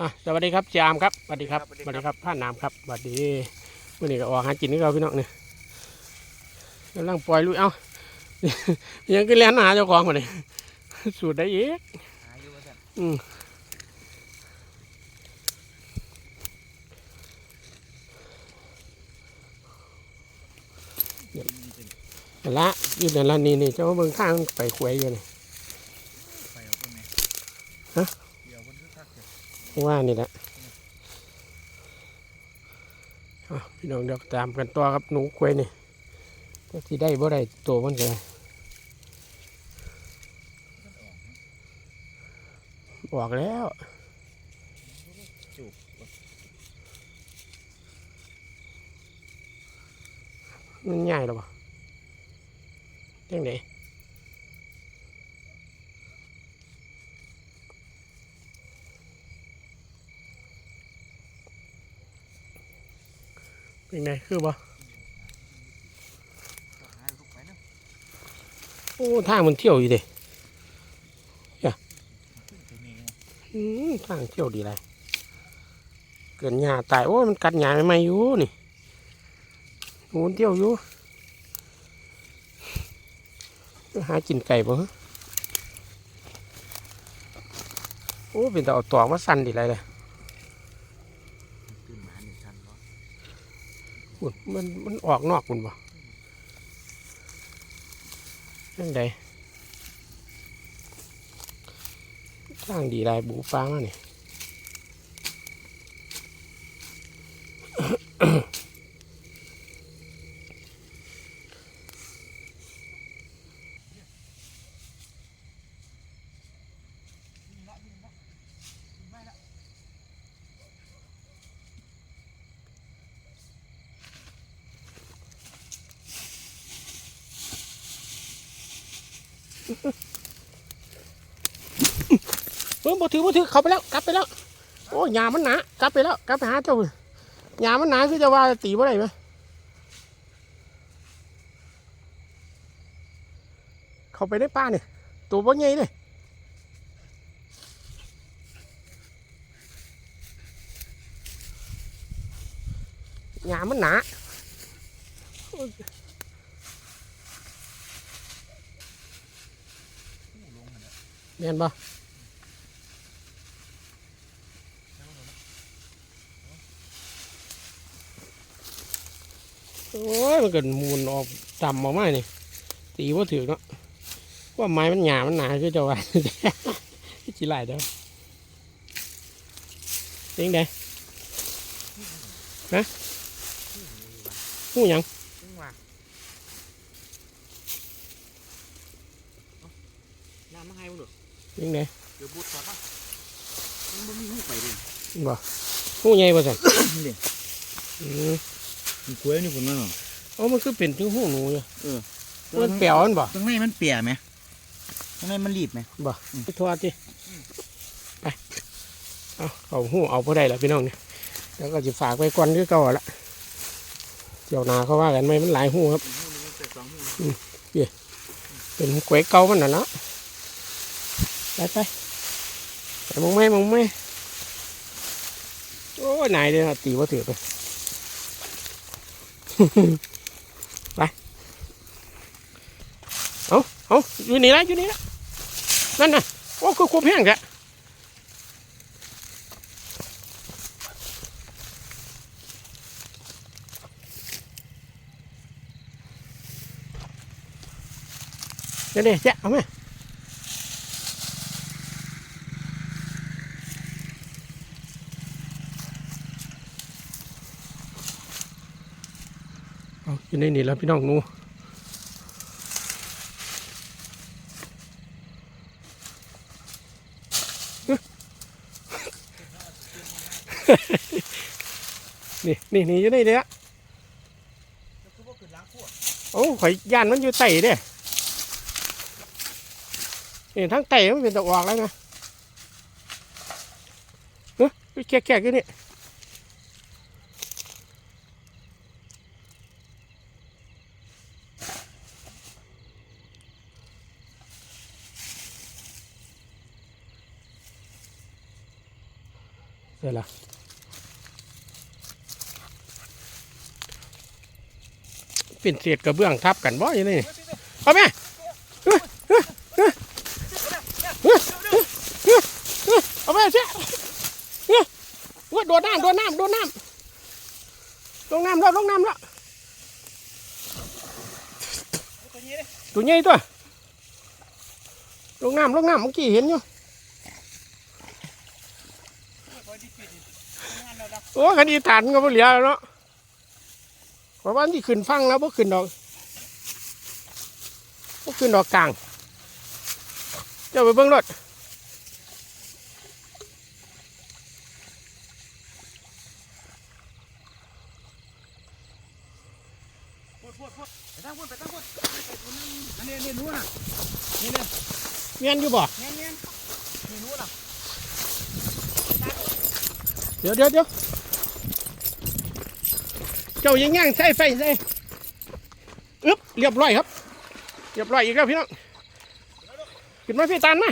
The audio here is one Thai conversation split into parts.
อะสวัสดีครับจามครับสวัสดีครับสสวัวัสสดีดีคครัรับบผ้าน้ำครับสวัสดีวันนี้ก็ออกหากินนี่เราพี่น้องเนี่ยกำลังปล่อยลุยเอ้ายังก็เลี้ยนหาเจ้าของมาเลยสูตรได้อีกหาอยู่ว่าซั่นอืมนั่นละอยู่ในร้านนี้นี่เจ้าเบิ่งข้างไปขวยอยู่นี่ไปเอาคนไหนฮะ ว่านี่แหละพี่น้องเดี๋ยวตามกันต่อครับหนูขวยนี่ก็ที่ได้บ่ได้ตัวมันจะบอกแล้วมันใหญ่หรอปะยังไง เป็นไงคือบ่ก็หาลูกไปเนาะโอ้ทางมันเที่ยวอยู่เดิขึ้นไปนี่เนาะอืมทางเที่ยวดีเลยเกินหญ้าตายโอ้ยมันกัดหญ้าไม่ไหมอยู่นี่โอ้มันเที่ยวอยู่หากินไก่บ่ฮะโอ้เป็นแต่เอาตอกมาสั่นดีไรเลย ขึ้นมาหนึ่งชั้นเนาะ อุ่นมันมันออกนอกคุณบ่ยังไงทางดีไรบูฟ้ามาเนี่ย เออบ่ถือบ่ถือเขาไปแล้ว กลับไปแล้ว โอ้ยามันหนากลับไปแล้ว กลับไปหาเจ้าเลยามันหนาคือจะว่าตีบ่ได้ไหมเขาไปในป่าเนี่ยตัวบ่ใหญ่เลยยามันหนาโอ้ย แม่นบ่โอ้ยมันเกิดมูลออกต่ำออกมานี่ตีว่าถือเนาะว่าไม้มันหยามันหนาคือจะว่าจีไรเด้อเองไดฮะหูหยังน้ำมาให้มึงดู เองไดเดี๋ยวบูดก่อนป่ะมันบ่มีหูไปดิหูใหญ่ป่ะสันนี่อืมมันกล้วยนี่ผมว่าเนาะโอ้มันคือเป็นถึงหูหนูอยู่เออมันเปรียวมันบ่ตรงนี้มันเปียไหมตรงนี้มันรีบไหมบ่ไปทอดจิไปเอาเอาหูเอาพอได้แล้วพี่น้องเนี่ยแล้วก็จะฝากไว้ก่อนคือเก่าละเจ้านาเขาว่ากันไหมมันหลายหูครับหูนึงมันเกิดสองหูเป็นก๋วยเก่ามันน่ะเนาะ ไปไปไปมองไม่มองไม่โอ้ยนายเลยนะตีว่าถือไปไปเอาเอาอยู่นี่ละอยู่นี่ละนั่นน่ะโอ้คือควบแห้งแกเดี๋ยวเดี๋ยวเจ๊เอาไหม อยู่ในนี่แล้วพี่น้องนูนี่นี่นี่อยู่ในนี่ละแล้วคือว่าเกิดล้างขวดโอ้ข่อยย่านมันอยู่ไต่เด้นี่ทั้งไต่มันเป็นตะออกแล้วนะเฮ้ยแค่แค่ๆอยู่นี่ เปละเป็นเศษกระเบื้องทับกันบ่อยังไงเอาแม่เฮ้ยเฮ้ยเฮ้ยเฮ้ยเฮ้ยเฮ้ยเฮ้ยเอาแม่เชี่ยเฮ้ยเฮ้ยโดดน้ำโดดน้ำโดดน้ำลงน้ำแล้วลงน้ำแล้วตัวนี้เลยตัวใหญ่ตัวลงน้ำลงน้ำเมื่อกี้เห็นอยู่ คอยที่ปิดงานเราดัก โอ้คดีฐานก็บ่เหลือแล้วเนาะเพราะว่าที่ขึ้นฟังแล้วบ่ขึ้นดอกบ่ขึ้นดอกกลางเจ้าไปเบิ่งรถพูดพูดพูดไปตั้งพูดไปตั้งพูดไปตัวนั้นอันนี้นี่รู้นะนี่เลยเมียนอยู่บ่เงี้ยเงี้ยนี่รู้นะเดี๋ยวเดี๋ยวเดี๋ยว เจ้ายังย่างใส่ไฟใส่อึ๊บเรียบร้อยครับ เรียบร้อยอีกแล้วพี่น้องขึ้นมาพี่ตานมา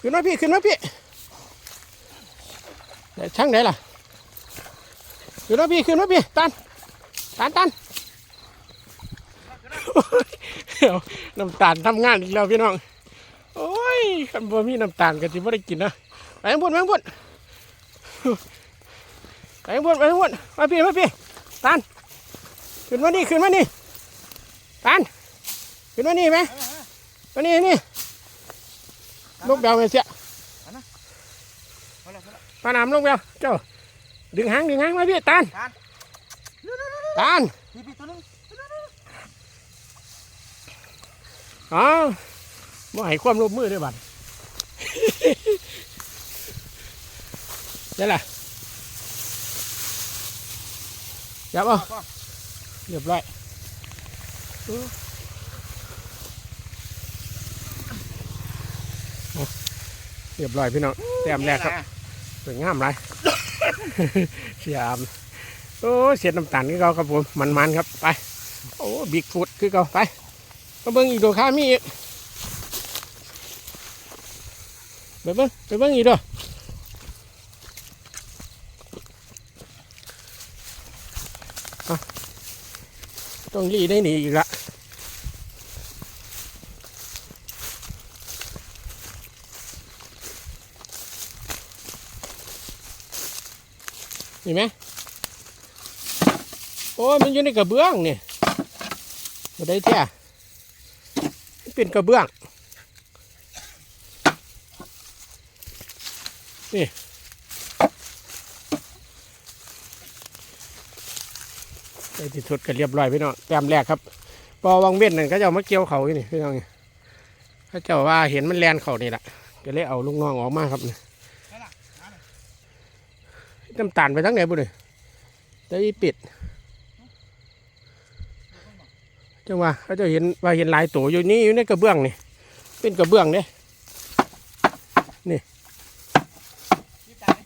ขึ้นมาพี่ขึ้นมาพี่ไหนช่างไหนล่ะขึ้นมาพี่ขึ้นมาพี่ตานตานตานโอ้ยน้ำตาลทำงานอีกแล้วพี่น้องโอ้ยคันบ่มีน้ำตาลก็สิบ่ได้กินนะไปข้างบนไปข้างบนไปข้างบนไปข้างบนมาพี่มาพี่ ตานขึ้นมานี่ขึ้นมานี่ตานขึ้นมานี่ไหมมานี่นี่ลูกแบวไงเสียพอแล้วพอแล้วปลาหนามลูกแบวเจ้าดึงหางดึงหางมาพี่ตานตานพี่พี่ตัวนึงอ๋อบ่ให้ความร่วมมือด้วยบัดได้ละ จับเอาพ่อเรียบร้อยเอาเรียบร้อยพี่น้องแต้มแรกครับสวยงามไรเสียอามโอ้เสียน้ำตาลคือเขาครับผมมันๆครับไป โอ้บิ๊กฟุตคือเขาไปมาเบิ้งอีกตัวข้ามีอีกไปเบิ้งไปเบิ้งอีกตัวเอา ต้องรีได้หนีอีกละเห็นไหมโอ้มันอยู่ในกระเบื้องเนี่ยมาได้เท่ามันเป็นกระเบื้องนี่ ได้ที่สุดก็เรียบร้อยพี่น้องแต้มแรกครับพอวังเว้นนั่นเขาจ้ามาเกี่ยวเขาอยู่นี่พี่น้องนี่เขาเจ้าว่าเห็นมันแลนเขานี่แหละก็เลยเอาลูกน้องออกมาครับนี่น้ำตาลไปทั้งไหนบุ้ยได้ปิดจังว่าเขาจะเห็นว่าเห็นลายตัวอยู่นี่อยู่ในกระเบื้องนี่เป็นกระเบื้องเนี่ยพี่ตาย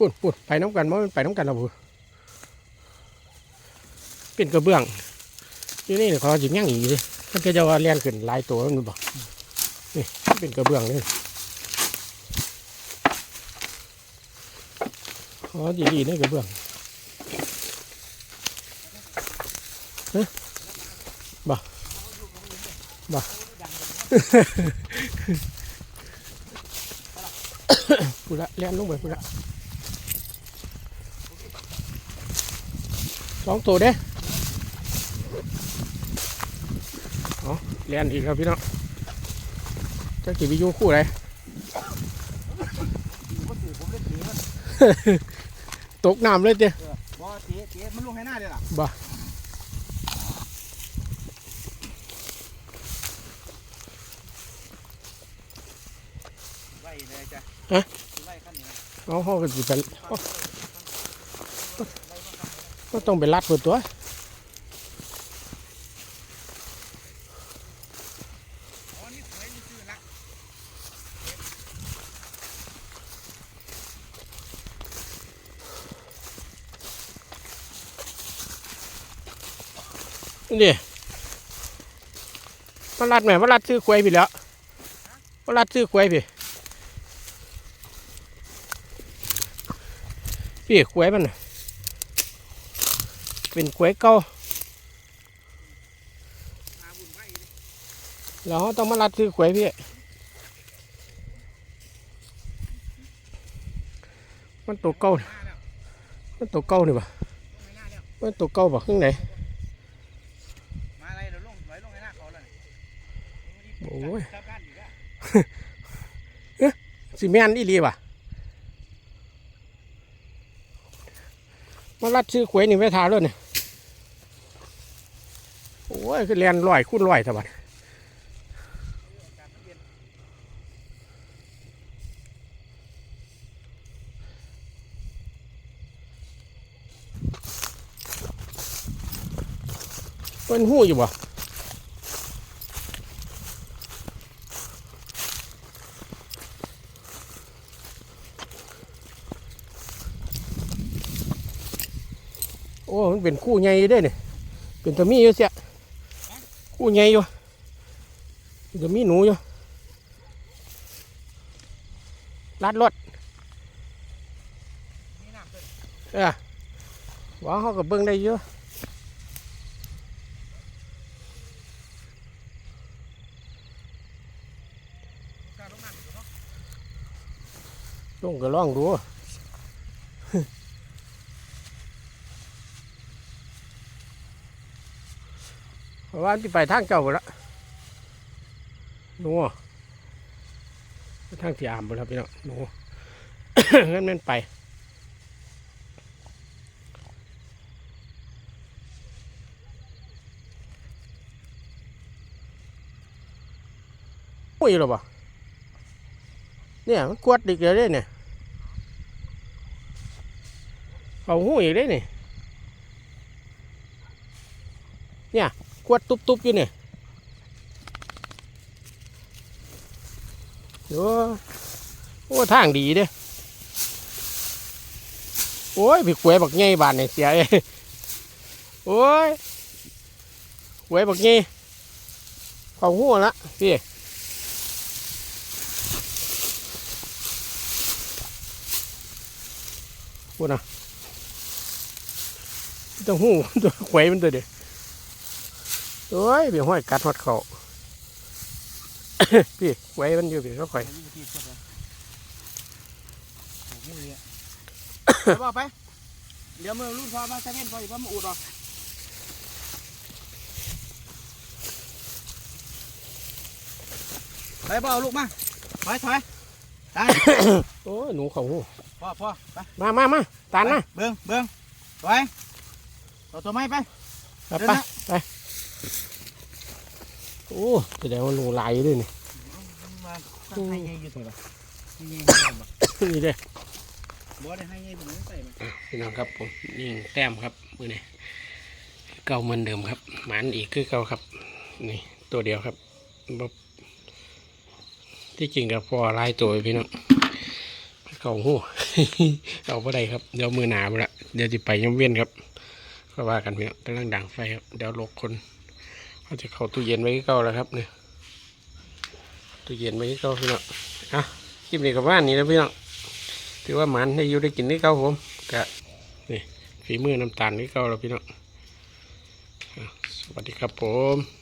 ปุ่นปุ่นไปน้ำกันมั้มันไปน้ำกันเราบุเป็นกระเบื้องอยู่นี่เขาจิงย่างอีกเลยมันก็จะว่าเลี้ยนขึ้นหลายตัวมันบอกนี่เป็นกระเบื้องเลยเขาดีดีๆในกระเบื้องฮะบ่บ่พูดละเลี้ยนลงไปพูดละ สองตัวเด้เอาเลี้ยนอีกครับพี่น้องจะกี่วิวคู่ไหนผมก็ถือผมเล่นถือมันตกน้ำเลยเจ้เออบ่เจ๊เจ๊มันลงให้หน้าเลยล่ะบ่ไล่เลยจ้ะไล่ขั้นนี้นะเอาห้องกันสิเป็น ก็ต้องไปรัดเปิดตัวนี่มาลัดแม่มาลัดซื้อควยพี่แล้วมาลัดซื้อควยพี่พี่ควยมันนะ เป็นกล้วยเก่าหาบุญไว้ดิแล้วเราต้องมารัดซื้อกล้วยพี่ มันตัวเก่ามาแล้วมันตัวเก่านี่ปะลงให้หน้าแล้วมันตัวเก่าปะข้างไหนมาอะไรเดี๋ยวลงไหลลงให้หน้าเขาแล้วนี่โอ้ยชาวบ้านอยู่แล้วสิแม่นอีหลีปะ มาลัดซื้อกล้วยนี่ไว้ทาเลยเนี่ยโอ้ยคือเลียนลอยคุ้นลอยสบัดอากาศมันเป็นหู้อยู่บ่ มันเป็นคู่ใหญ่อยู่เด้เนี่ยเป็นตะมีอยู่เสียคู่ใหญ่อยู่เป็นตะมีหนูอยู่ลัดรถเออว่าเขาก็เบิ่งได้เยอะการลงน้อยู่เนาะลงก็ลองดู เพราะว่าที่ไปทางเก่าหมดละนูไปทางที่อามหมดแล้วพี่น้องหนูงั้นมันไปมุ้ยหรอปะเนี่ยมันกวดดิกเลยเนี่ยเขาหูอีกได้เนี่ยเนี่ย วดตุบๆอยู่เนี่ยโอ้โอ้ทางดีเด้โอ้ยพี่กวยบักไงบานเนี่ยเสียเอ้ยโอ้ยกวยบักไงเขาหูละพี่พูดนะต้องหูตัวไขว้มันตัวเดียว โอ้ยเบี่ยงห้อยกัดหอดเขาพี่ไขว้มันอยู่พี่เขาไขว้ไปยี่สิบทีเสร็จแล้วโอ้โหนี่อะไปบอกไปเดี๋ยวมือรุ่นพอมาเซเว่นพออีกว่ามาอุดหรอกไปบอกลูกมาถอยถอยได้โอ้ยหนูเขาหูพ่อพ่อไปมามามาตานนะเบิ้งเบิ้งถอยต่อตัวไม้ไป ไปไปไป โอ้แสดงว่าหนูไหลายด้วยนี่มาให้ไงอยู่ตัวละให้ไงให้บ่นี่เด้บ่ได้ให้ไงผมไม่ใส่มันพี่น้องครับผมยิงแต้มครับมือนี่เก่าเหมือนเดิมครับ หมันอีกคือเก่าครับ นี่ตัวเดียวครับบ่ที่จริงกับพอหลายตัวอยู่พี่น้องเก่าหูเอาไ่ได้ครับเดี๋ยวมือหนาไปละเดี๋ยวจะไปย่ำเวียนครับก็ว่ากันเพียงกำลังดังไฟครับเดี๋ยวลกคน เขาจะเข้าตู้เย็นไว้ที่เก่าแล้วครับเนี่ยตู้เย็นไว้ที่เก่าพี่น้องอะคลิปนี้กับบ้านนี้นะพี่น้องถือว่าหมันได้อยู่ได้กินที่เก่าผมกะนี่ฝีมือน้ำตาลที่เก่าแล้วพี่น้องสวัสดีครับผม